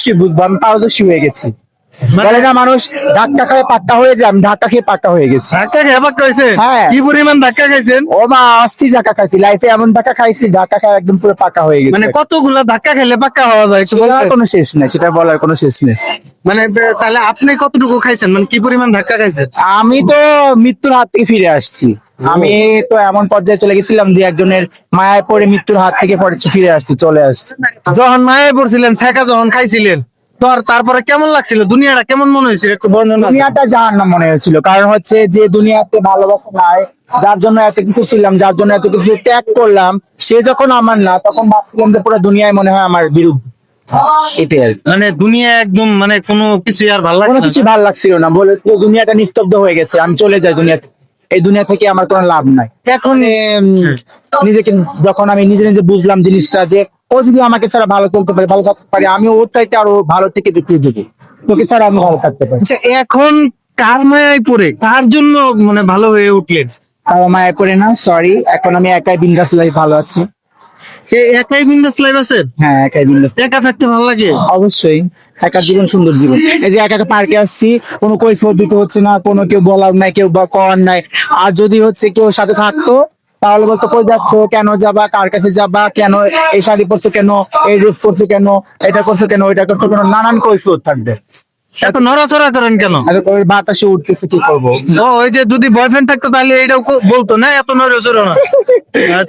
অবশ্যই বুঝব আমি পারদর্শী হয়ে গেছি। মানে- বলে না মানুষ ধাক্কা খায় পাক্কা হয়ে যায় আমি ধাক্কা খেয়ে পাক্কা হয়ে গেছি। ধাক্কা খেয়ে পাক্কা হয়েছেন হ্যাঁ। কি পরিমাণ ধাক্কা খাইছেন? ও মা অস্থির ধাক্কা খাইছি। লাইফে এমন ধাক্কা খাইছি ধাক্কা খায় একদম পুরো পাক্কা হয়ে গেছে। মানে কতগুলা ধাক্কা খেলে পাক্কা হওয়া যায় বলবেন? কোনো শেষ নেই সেটা বলার কোনো শেষ নেই। মানে তাহলে আপনি কতটুকু খাইছেন? মানে কি পরিমাণ ধাক্কা খাইছেন? আমি তো মৃত্যুর হাত থেকে ফিরে আসছি। আমি তো এমন পর্যায়ে চলে গেছিলাম যে একজনের মায়ায় পড়ে মৃত্যুর হাত থেকে পরে ফিরে আসছি চলে আসছি। যখন মায়ে পড়ছিলেন ছেঁকা যখন খাইছিলেন তো আর তারপরে কেমন লাগছিল? দুনিয়াটা কেমন মনে হয়েছিল? একটু বর্ণনা দেন। দুনিয়াটা জাহান্নাম মনে হয়েছিল কারণ হচ্ছে যে দুনিয়াতে ভালোবাসা নাই যার জন্য এত কিছু ছিলাম যার জন্য এত কিছু ত্যাগ করলাম সে যখন আমার না তখন ভাবছিলাম যে পুরো দুনিয়ায় মনে হয় আমার বিরুদ্ধে এটাই মানে দুনিয়া একদম মানে কোনো কিছু আর ভালো কোনো লাগে কিছু ভালো লাগছিল না বলে পুরো দুনিয়াটা নিস্তব্ধ হয়ে গেছে আমি চলে যাই দুনিয়াতে। এই দুনিয়া থেকে আমার কোনো লাভ নাই। এখন নিজেকে যখন আমি নিজে নিজে বুঝলাম জিনিসটা যে ও যদি আমাকে ছাড়া ভালো চলতে পারে ভালো থাকতে পারে আমি ওর চাইতে আরও ভালো থেকে দেখিয়ে দেবো তোকে ছাড়া আমি ভালো থাকতে পারি। আচ্ছা এখন কার মায়ায় পড়ে? কার জন্য মানে ভালো হয়ে উঠলেন? কারও মায়া করে না সরি এখন আমি একাই বিন্দাস লাইফ ভালো আছি। একাই বিন্দাস লাইফ আছেন? হ্যাঁ একাই বিন্দাস। একা থাকতে ভালো লাগে? অবশ্যই একা জীবন সুন্দর জীবন। এই যে একা একা পার্কে আসছি কোনো কৈফত দিতে হচ্ছে না কোনো কেউ বলার নাই কেউ বা করার নাই। আর যদি হচ্ছে কেউ সাথে থাকতো তাহলে বলতো কই যাচ্ছ? কেন যাবা? কার কাছে যাবা? কেন এই শাড়ি পরছো কেন? এই ড্রেস পরছো কেন? এটা করছ কেন? ওইটা করছ কেন? নানান কৈফত থাকবে। এত নড়াচড়া করেন কেন? বাতাসে উঠতেছে কি করব? ও ওই যে যদি বয়ফ্রেন্ড থাকতো তাহলে এটাও বলতো না এত নড়াচড়া না।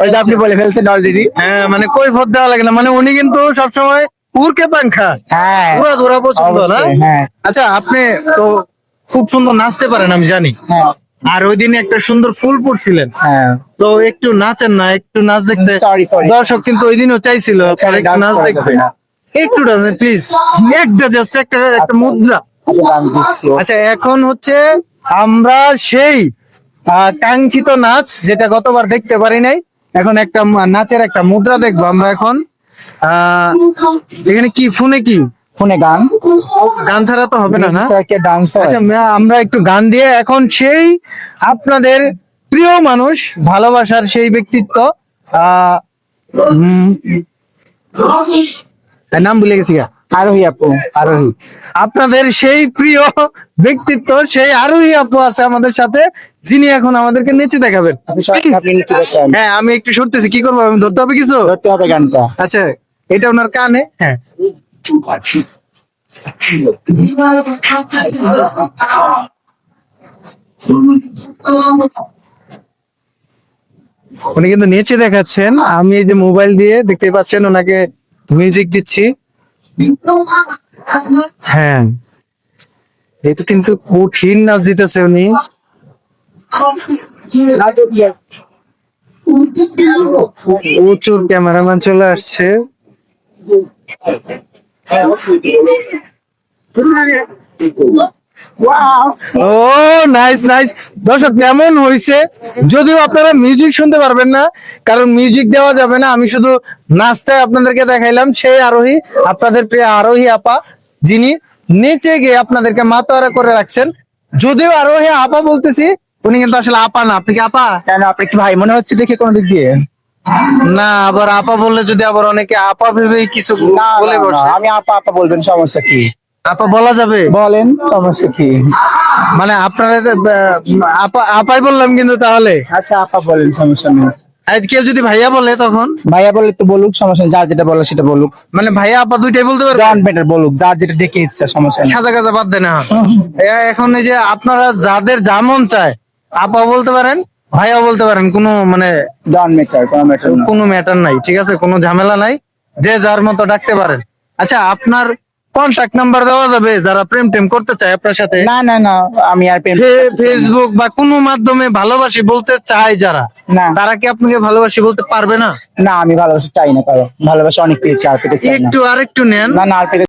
ওই যে আপনি বলে ফেলছেন অলরেডি হ্যাঁ মানে কই ভোট দেওয়া লাগে না। মানে উনি কিন্তু সবসময় উড়কে পাংখা হ্যাঁ পুরা ধরা পছন্দ না? হ্যাঁ। আচ্ছা আপনি তো খুব সুন্দর নাচতে পারেন আমি জানি। হ্যাঁ। আর ওই দিনে একটা সুন্দর ফুল পড়ছিলেন। হ্যাঁ। তো একটু নাচেন না একটু নাচ দেখতে. দর্শক কিন্তু ওই দিনও চাইছিল একটু নাচ দেখতে। একটু ডান্স প্লিজ একটা জাস্ট একটা একটা মুদ্রা। আচ্ছা গান দিচ্ছি। আচ্ছা এখন হচ্ছে আমরা সেই কাঙ্ক্ষিত নাচ যেটা গতবার দেখতে পারি নাই এখন একটা নাচের একটা মুদ্রা দেখব আমরা এখন। এখানে কি ফোনে কি? ফোনে গান। গান ছাড়া তো হবে না না? ডান্স আচ্ছা আমরা একটু গান দিয়ে এখন সেই আপনাদের প্রিয় মানুষ ভালোবাসার সেই ব্যক্তিত্ব আহ, তার নাম ভুলে গেছি আরোহী আপু আরোহী। আপনাদের সেই প্রিয় ব্যক্তিত্ব সেই আরোহী আপু আছে আমাদের সাথে যিনি এখন আমাদেরকে নেচে দেখাবেন। আপনি সবাই আপনি নিচে দেখেন। হ্যাঁ আমি একটু সরতেছি কি করব? আমি ধরতে হবে কিছু? ধরতে হবে গানটা। আচ্ছা এটা ওনার কানে? হ্যাঁ। উনি কিন্তু নেচে দেখাচ্ছেন। আমি এই যে মোবাইল দিয়ে দেখতে পাচ্ছেন ওনাকে মিউজিক দিচ্ছি। হ্যাঁ। এটা কিন্তু কঠিন নাচ দিতেছে উনি। প্রচুর ক্যামেরাম্যান চলে আসছে। ও নাইস নাইস দর্শক কেমন হয়েছে? যদিও আপনারা মিউজিক শুনতে পারবেন না কারণ মিউজিক দেওয়া যাবে না। আমি শুধু নাচটাই আপনাদেরকে দেখাইলাম। সেই আরোহী আপনাদের প্রিয় আরোহী আপা যিনি নিচে গিয়ে আপনাদেরকে মাতোয়ারা করে রাখছেন। যদিও আরোহী আপা বলতেছি উনি কিন্তু আসলে আপা না। আপনি কি আপা? কেন আপনি কি ভাই? মনে হচ্ছে দেখে কোনো দিক দিয়ে। না আবার আপা বললে যদি আবার অনেকে আপা ভেবে কিছু না, বলে বসে। আমি আপা আপা বলবেন সমস্যা কি? আপা বলা যাবে? বলেন সমস্যা কি? মানে আপনারা আপা আপাই বললাম কিন্তু তাহলে। আচ্ছা আপা বলেন সমস্যা নেই। আজ কেউ যদি ভাইয়া বলে তখন? ভাইয়া বলে তো বলুক সমস্যা নেই যেটা বলে সেটা বলুক। মানে ভাইয়া আপা দুইটাই বলতে পারবে? ডন বেটার বলুক যার যেটা ডেকে ইচ্ছা সমস্যা নেই। সাজা গাজা বাদ না এখন। এই যে আপনারা যাদের যা মন চায় আপা বলতে পারেন ভাইয়া বলতে পারেন কোনো মানে ডন কোনো ম্যাটার কোনো ম্যাটার নাই ঠিক আছে? কোনো ঝামেলা নাই যে যার মতো ডাকতে পারেন। আচ্ছা আপনার কন্টাক্ট নাম্বার দেওয়া যাবে যারা প্রেম টেম করতে চায় আপনার সাথে। না না না আমি আর প্রেম ফেসবুক বা কোনো মাধ্যমে ভালোবাসি বলতে চায় যারা না। তারা কি আপনাকে ভালোবাসি বলতে পারবে না? না আমি ভালোবাসি চাই না কারও। ভালোবাসা অনেক পেয়েছি আর পেতে চাই না। একটু আরেকটু নেন। না না আর পেতে